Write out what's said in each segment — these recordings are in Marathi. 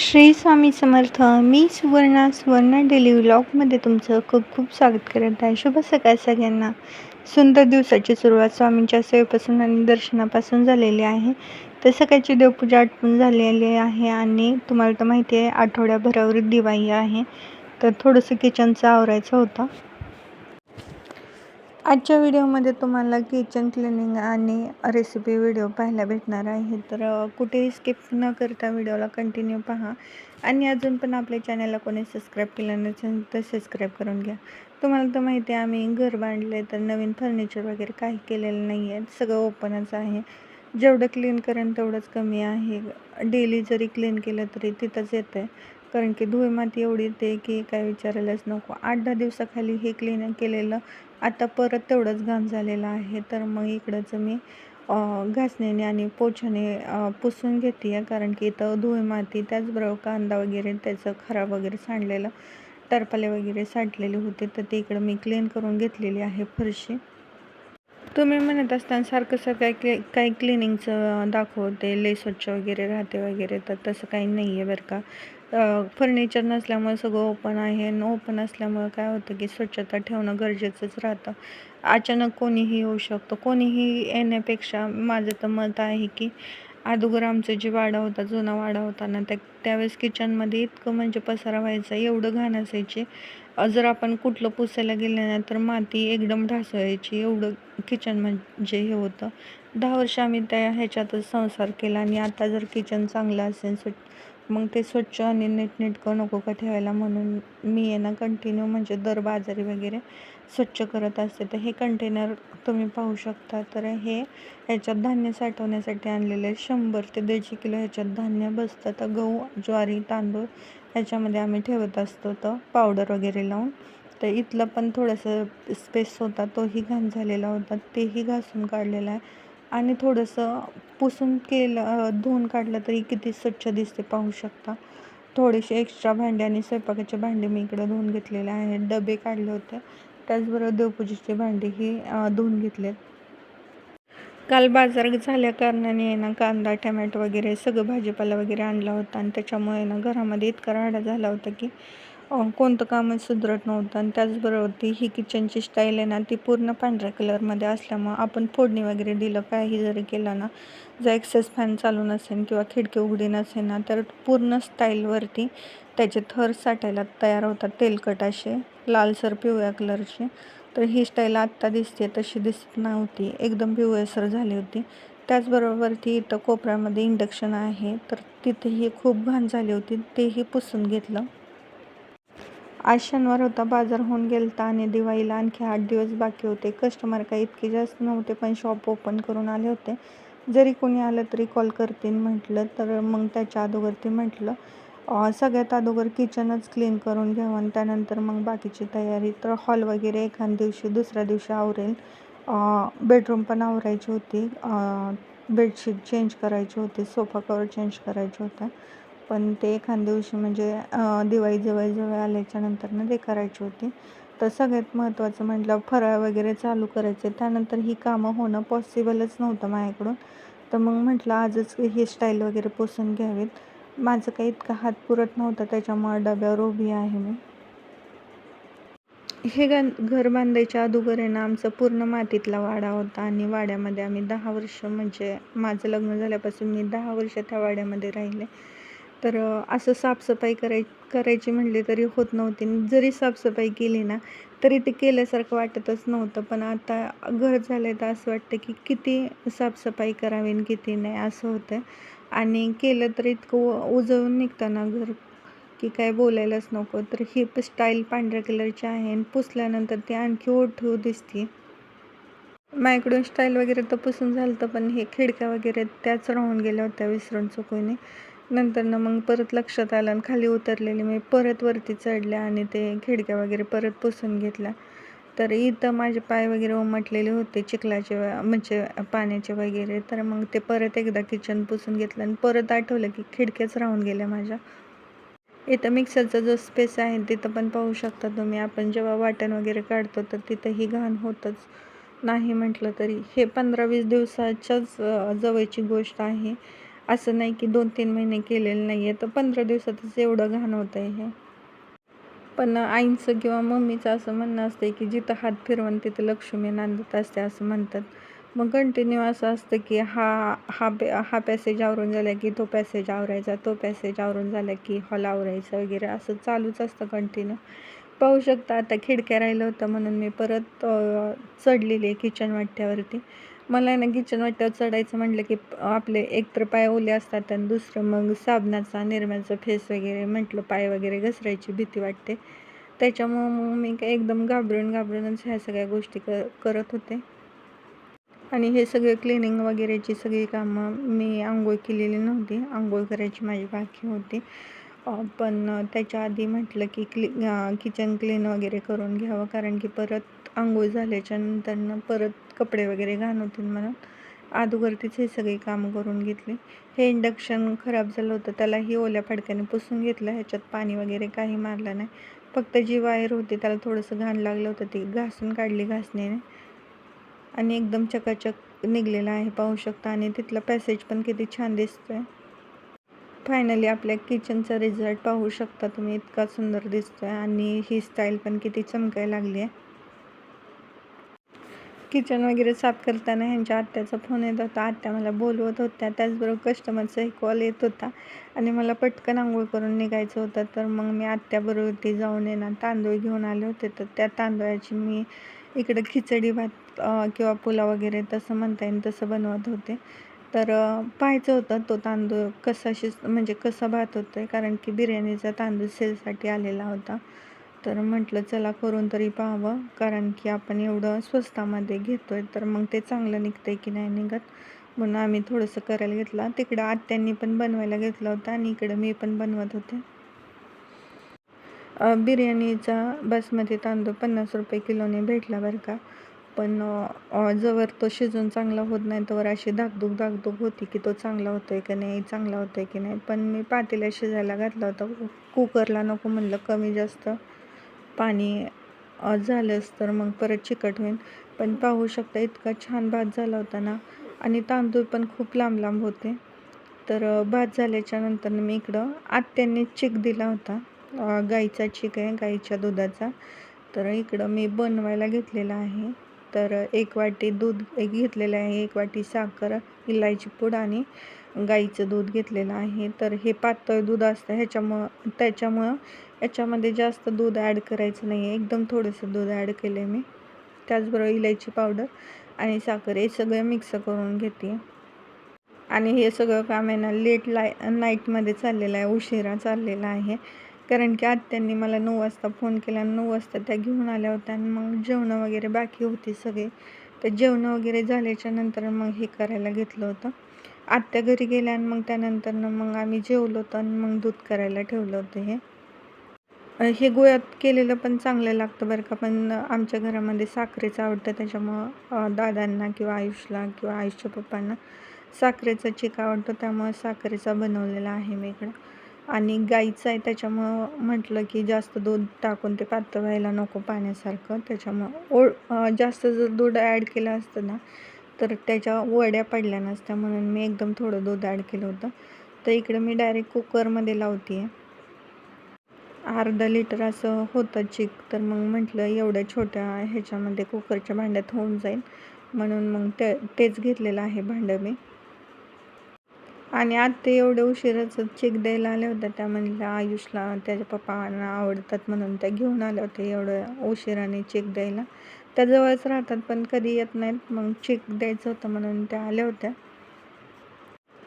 श्री स्वामी समर्थ मी सुवर्णा सुवर्णा डेली व्लॉगमध्ये तुमचं खूप खूप स्वागत करत आहे. शुभ सकाळ सगळ्यांना. सुंदर दिवसाची सुरुवात स्वामींच्या सेवेपासून आणि दर्शनापासून झालेली आहे. तर सकाळची देवपूजा आटपून झालेली आहे आणि तुम्हाला तर माहिती आहे आठवड्याभरावर दिवाळी आहे. तर थोडंसं किचनचं आवरायचं होतं. आजच्या व्हिडिओमध्ये तुम्हाला किचन क्लिनिंग आणि रेसिपी व्हिडिओ पाहायला भेटणार आहे. तर कुठेही स्किप न करता व्हिडिओला कंटिन्यू पहा. आणि अजून पण आपल्या चॅनलला कोणी सबस्क्राईब केलं नसेल तर सबस्क्राईब करून घ्या. तुम्हाला तर माहिती आहे आम्ही घर बांधले तर नवीन फर्निचर वगैरे काही केलेलं नाही आहे सगळं ओपनच आहे. जेवढं क्लीन करेन तेवढंच कमी आहे. डेली जरी क्लीन केलं तरी तिथंच येतं आहे कारण की धुळ माती एवढी येते की काय विचारायलाच नको. आठ दहा दिवसाखाली हे क्लीन केलेलं आता परत तेवढंच घाण झालेलं आहे. तर मग इकडंच मी घासण्याने घासणीने आणि पोछाने पुसून घेते आहे. कारण की इथं धूळ माती त्याचबरोबर कांदा वगैरे त्याचं खराब वगैरे सांडलेलं टरपाले वगैरे साठलेले होते. तर ते इकडं मी क्लीन करून घेतलेली आहे फरशी. तुम्ही म्हणत असताना सारखं सारखं काही क्लि काही क्लिनिंगचं दाखवते. लय स्वच्छ वगैरे राहते वगैरे तर तसं काही नाही आहे बरं का. फर्निचर नसल्यामुळे सगळं ओपन आहे आणि ओपन असल्यामुळं काय होतं की स्वच्छता ठेवणं गरजेचंच राहतं. अचानक कोणीही येऊ शकतं. कोणीही येण्यापेक्षा माझं तर मत आहे की अगोदर आमचं जे वाडा होता जुना वाडा होता ना त्या त्यावेळेस किचनमध्ये इतकं म्हणजे पसारा व्हायचा एवढं घाण असायची जर आपण कुठलं पुसायला गेलं ना तर माती एकदम ढासळायची. एवढं किचन म्हणजे हे होतं. दहा वर्ष आम्ही त्या ह्याच्यातच संसार केला आणि आता जर किचन चांगलं असेल स्वच्छ मग ते स्वच्छ आणि नीटनेटकं नको का ठेवायला म्हणून मी आहे ना कंटिन्यू म्हणजे दर बाजारी वगैरे स्वच्छ करत असते. तर हे कंटेनर तुम्ही पाहू शकता. तर हे ह्याच्यात धान्य साठवण्यासाठी आणलेले आहे. शंभर ते दीडशे किलो ह्याच्यात धान्य बसतं. तर गहू ज्वारी तांदूळ ह्याच्यामध्ये आम्ही ठेवत असतो. तर पावडर वगैरे लावून. तर इथलं पण थोडंसं स्पेस होता. तोही घाण झालेला होता. तेही घासून काढलेला आहे. आणि थोडंसं पुसून केलं धुवून काढलं तरी किती स्वच्छ दिसते पाहू शकता. थोडेसे एक्स्ट्रा भांडे आणि स्वयंपाकाचे भांडे मी इकडं धुवून घेतलेले आहेत. डबे काढले होते. त्याचबरोबर देवपूजेचे भांडेही धुवून घेतलेत. काल बाजार झाल्या कारणाने आहे ना कांदा टमॅटो वगैरे सगळं भाजीपाला वगैरे आणला होता आणि त्याच्यामुळे ना घरामध्ये इतका राडा झाला होता की कोणतं कामच सुधरत नव्हतं आणि त्याचबरोबर ती ही किचनची स्टाईल आहे ना ती पूर्ण पांढऱ्या कलरमध्ये असल्यामुळं आपण फोडणी वगैरे दिलं काही जरी केलं ना जर एक्सेस फॅन चालू नसेल किंवा खिडकी उघडी नसेल ना तर पूर्ण स्टाईलवरती त्याचे थर साठायला तयार होतात तेलकट असे लालसर पिवळ्या कलरचे तर ही स्टाईल आत्ता दिसते तशी दिसत नव्हती. एकदम पिवळसर झाली होती. त्याचबरोबर ती इथं कोपऱ्यामध्ये इंडक्शन आहे तर तिथेही खूप घाण झाली होती तेही पुसून घेतलं. आज शनिवार होता. बाजार होऊन गेलता आणि दिवाळीला आणखी आठ दिवस बाकी होते. कस्टमर काही इतके जास्त नव्हते पण शॉप ओपन करून आले होते. जरी कोणी आलं तरी कॉल करतील म्हटलं तर मग त्याच्या अगोदर ते म्हटलं सगळ्यात अगोदर किचनच क्लीन करून घ्यावं आणि त्यानंतर मग बाकीची तयारी. तर हॉल वगैरे एखाद दिवशी दुसऱ्या दिवशी आवरेल. बेडरूम पण आवरायची होती. बेडशीट चेंज करायची होती. सोफा कवर चेंज करायचे होता. पण ते एखाद्या दिवशी म्हणजे दिवाळी जवळ जवळ आल्याच्यानंतर ते करायची होती. तर सगळ्यात महत्त्वाचं म्हटलं फराळ वगैरे चालू करायचे. त्यानंतर ही कामं होणं पॉसिबलच नव्हतं माझ्याकडून. तर मग म्हटलं आजच हे स्टाईल वगैरे पोसून घ्यावीत. माझं काही इतका हात पुरत नव्हता त्याच्यामुळे डब्यावर उभी आहे मी. हे ग घर बांधायच्या अगोदर आहे ना आमचा पूर्ण मातीतला वाडा होता आणि वाड्यामध्ये आम्ही दहा वर्ष म्हणजे माझं लग्न झाल्यापासून मी दहा वर्ष त्या वाड्यामध्ये राहिले. तर असं साफसफाई कराय करायची म्हणली तरी होत नव्हती. आणि जरी साफसफाई केली ना तरी ते केल्यासारखं वाटतच नव्हतं. पण आता घर झालं आहे तर असं वाटतं की किती साफसफाई करावी आणि किती नाही असं होतं आणि केलं तर इतकं उ- उजळून निघताना घर की काय बोलायलाच नको. तर ही स्टाईल पांढऱ्या कलरची आहे आणि पुसल्यानंतर ती आणखी ओठू दिसते. माझ्याकडून स्टाईल वगैरे तर पुसून झालं होतं पण हे खिडक्या वगैरे त्याच राहून गेल्या होत्या विसरून चुकून. नंतर ना मग परत लक्षात आलं आणि खाली उतरलेली मी परत वरती चढले आणि ते खिडक्या वगैरे परत पुसून घेतल्या. तर इथं माझे पाय वगैरे उमटलेले होते चिखलाचे म्हणजे पाण्याचे वगैरे. तर मग ते परत एकदा किचन पुसून घेतलं आणि परत आठवलं की खिडक्याच राहून गेल्या माझ्या. इथं मिक्सरचा जो स्पेस आहे तिथं पण पाहू शकता तुम्ही. आपण जेव्हा वाटण वगैरे काढतो तर तिथंही घाण होतच. नाही म्हटलं तरी. हे पंधरा वीस दिवसाच्याच जवळची गोष्ट आहे. असं नाही की दोन तीन महिने केलेलं नाही आहे तर पंधरा दिवसातच एवढं घाण होतं आहे हे. पण आईंचं किंवा मम्मीचं असं म्हणणं असतं की जिथं हात फिरवून तिथं लक्ष्मी नांदत असते असं म्हणतात. मग कंटिन्यू असं असतं की हा हा पे हा पॅसेज आवरून झाला की तो पॅसेज आवरायचा तो पॅसेज आवरून झाला की हॉल आवरायचा वगैरे असं चालूच असतं कंटिन्यू पाहू शकता आता खिडक्या राहिलं होतं म्हणून मी परत चढलेली आहे किचन वाट्यावरती. मला ना किचन वाट्यावर चढायचं म्हटलं की आपले एकतर पाय ओले असतात आणि दुसरं मग साबणाचा निरम्याचा फेस वगैरे म्हटलं पाय वगैरे घसरायची भीती वाटते. त्याच्यामुळं मग मी काय एकदम घाबरून घाबरूनच ह्या सगळ्या गोष्टी क करत होते. आणि हे सगळे क्लिनिंग वगैरेची सगळी कामं मी आंघोळ केलेली नव्हती. आंघोळ करायची माझी बाकी होती. पण त्याच्या आधी म्हटलं की क्लि किचन क्लीन वगैरे करून घ्यावं. कारण की परत आंघोळ झाल्याच्या नंतरनं परत कपडे वगैरे घाण होतील म्हणून अगोदरतीच हे सगळी कामं करून घेतले. हे इंडक्शन खराब झालं होतं. त्यालाही ओल्या फडक्याने पुसून घेतलं. ह्याच्यात पाणी वगैरे काही मारलं नाही. फक्त जी वायर होती त्याला थोडंसं घाण लागलं होतं. ती घासून काढली घासणीने. आणि एकदम चकाचक निघलेला आहे पाहू शकता. आणि तिथला पॅसेज पण किती छान दिसतोय. फायनली आपल्या किचनचा रिझल्ट पाहू शकता तुम्ही. इतका सुंदर दिसतोय. आणि ही स्टाईल पण किती चमकायला लागली आहे. किचन वगैरे साफ करताना ह्यांच्या आत्याचा फोन येत होता. आत्या मला बोलवत होत्या. त्याचबरोबर कस्टमरचा एक कॉल येत होता. आणि मला पटकन आंघोळ करून निघायचं होतं. तर मग मी आत्याबरोबर ते जाऊन येणार तांदूळ घेऊन आले होते. तर त्या तांदळाची मी इकडं खिचडी भात किंवा पुलाव वगैरे तसं म्हणता येईल तसं बनवत होते. तर पाहायचं होतं तो तांदूळ कसा शिज म्हणजे कसा भात होतो आहे कारण की बिर्याणीचा तांदूळ सेलसाठी आलेला होता. तर म्हटलं चला करून तरी पाहावं कारण की आपण एवढं स्वस्तामध्ये घेतो आहे तर मग ते चांगलं निघतं आहे की नाही निघत? म्हणून आम्ही थोडंसं करायला घेतलं. तिकडं आत्यांनी पण बनवायला घेतलं होतं आणि इकडं मी पण बनवत होते. बिर्याणीचा बासमती तांदूळ पन्नास रुपये किलोने भेटला बरं का. पण जवळ तो शिजून चांगला होत नाही तोवर अशी धाकधूक धाकधूक होती की तो चांगला होतो आहे की नाही चांगला होतो आहे की नाही. पण मी पातेल्या शिजायला घातला होता. कुकरला नको म्हणलं कमी जास्त. पाणी झालंच तर मग परत चिकट होईल पण पाहू शकता इतका छान भात झाला होता ना. आणि तांदूळ पण खूप लांब लांब होते. तर भात झाल्याच्यानंतर मी इकडं आत्यांनी चिक दिला होता. गाईचा चिक आहे गाईच्या दुधाचा. तर इकडं मी बनवायला घेतलेला आहे. तर एक वाटी दूध एक घेतलेलं आहे एक वाटी साखर इलायची पूड आणि गाईचं दूध घेतलेलं आहे. तर हे पातळ दूध असतं ह्याच्यामुळं त्याच्यामुळं याच्यामध्ये जास्त दूध ॲड करायचं नाही आहे. एकदम थोडंसं दूध ॲड केलं आहे मी. त्याचबरोबर इलायची पावडर आणि साखर हे सगळं मिक्स करून घेते. आणि हे सगळं काम आहे ना लेट लाय नाईटमध्ये चाललेलं आहे उशिरा चाललेला आहे. कारण की आत्यांनी मला नऊ वाजता फोन केला. आणि नऊ वाजता त्या घेऊन आल्या होत्या आणि मग जेवणं वगैरे बाकी होती सगळे. तर जेवणं वगैरे झाल्याच्यानंतर मग हे करायला घेतलं होतं. आत्या घरी गेल्या आणि मग त्यानंतरनं मग आम्ही जेवलो होतो आणि मग दूध करायला ठेवलं होतं हे. हे गोळ्यात केलेलं पण चांगलं लागतं बरं का पण आमच्या घरामध्ये साखरेचं आवडतं. त्याच्यामुळं दादांना किंवा आयुषला किंवा आयुषच्या पप्पांना साखरेचा चिक आवडतो. त्यामुळं साखरेचा बनवलेला आहे मी इकडं. आणि गाईचं आहे त्याच्यामुळं म्हटलं की जास्त दूध टाकून ते पातळ व्हायला नको पाण्यासारखं. त्याच्यामुळं ओ जास्त जर दूध ॲड केलं असतं ना तर त्याच्या वड्या पडल्या नसत्या म्हणून मी एकदम थोडं दूध ॲड केलं होतं. तर इकडं मी डायरेक्ट कुकरमध्ये लावते. आहे अर्धा लिटर असं होतं चिक तर मग म्हटलं एवढ्या छोट्या ह्याच्यामध्ये कुकरच्या भांड्यात होऊन जाईल. म्हणून मग ते तेच घेतलेलं आहे भांडं मी. आणि ते एवढे उशिराच चेक द्यायला आल्या होत्या त्या म्हणल्या आयुषला त्याच्या पप्पांना आवडतात म्हणून त्या घेऊन आल्या होत्या एवढं उशिराने चेक द्यायला. त्या जवळच राहतात पण कधी येत नाहीत. मग चेक द्यायचं होतं म्हणून त्या आल्या होत्या.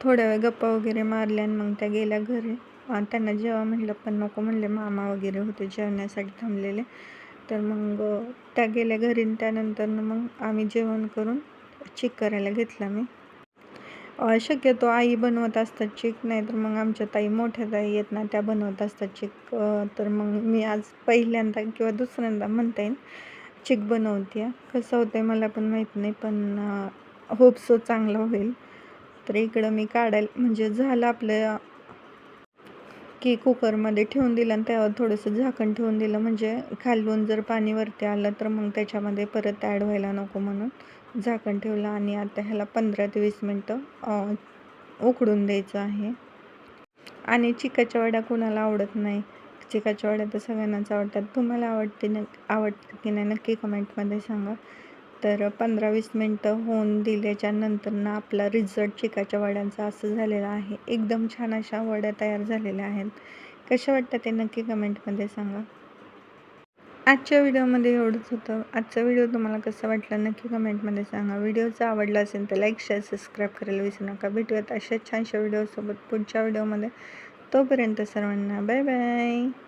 थोड्या वेळ गप्पा वगैरे मारल्या आणि मग त्या गेल्या घरी. त्यांना जेव्हा म्हणलं पण नको म्हणले मामा वगैरे होते जेवण्यासाठी थांबलेले. तर मग त्या गेल्या घरी त्यानंतर मग आम्ही जेवण करून चेक करायला घेतला मी. शक्यतो आई बनवत असतात चिक नाही तर मग आमच्या ताई मोठ्या ताई येत ना त्या बनवत असतात चिक तर मग मी आज पहिल्यांदा किंवा दुसऱ्यांदा म्हणता येईल चिक बनवते कसं होतं आहे मला पण माहीत नाही पण होप सो चांगलं होईल. तर इकडं मी काढायला म्हणजे झालं आपलं की कुकरमध्ये ठेवून दिलं आणि त्यावर थोडंसं झाकण ठेवून दिलं. म्हणजे खालून जर पाणी वरती आलं तर मग त्याच्यामध्ये परत ॲड व्हायला नको म्हणून. झाकण ठेवलं आणि आता ह्याला पंधरा ते वीस मिनटं उकडून द्यायचं आहे. आणि चिकाच्या वड्या कोणाला आवडत नाही. चिकाच्या वड्या तर सगळ्यांनाच आवडतात. तुम्हाला आवडते न आवडते की नाही नक्की कमेंटमध्ये सांगा. तर पंधरा वीस मिनटं होऊन दिल्याच्या नंतर ना आपला रिझल्ट चिकाच्या वड्यांचा असं झालेला आहे. एकदम छान अशा वड्या तयार झालेल्या आहेत. कशा वाटतं ते नक्की कमेंटमध्ये सांगा. आजच्या व्हिडिओमध्ये एवढंच होतं. आजचा व्हिडिओ तुम्हाला कसा वाटला नक्की कमेंटमध्ये सांगा. व्हिडिओचा आवडला असेल तर लाईक शेअर सबस्क्राईब करायला विसरू नका. भेटूयात अशाच छानशा व्हिडिओसोबत पुढच्या व्हिडिओमध्ये. तोपर्यंत सर्वांना बाय बाय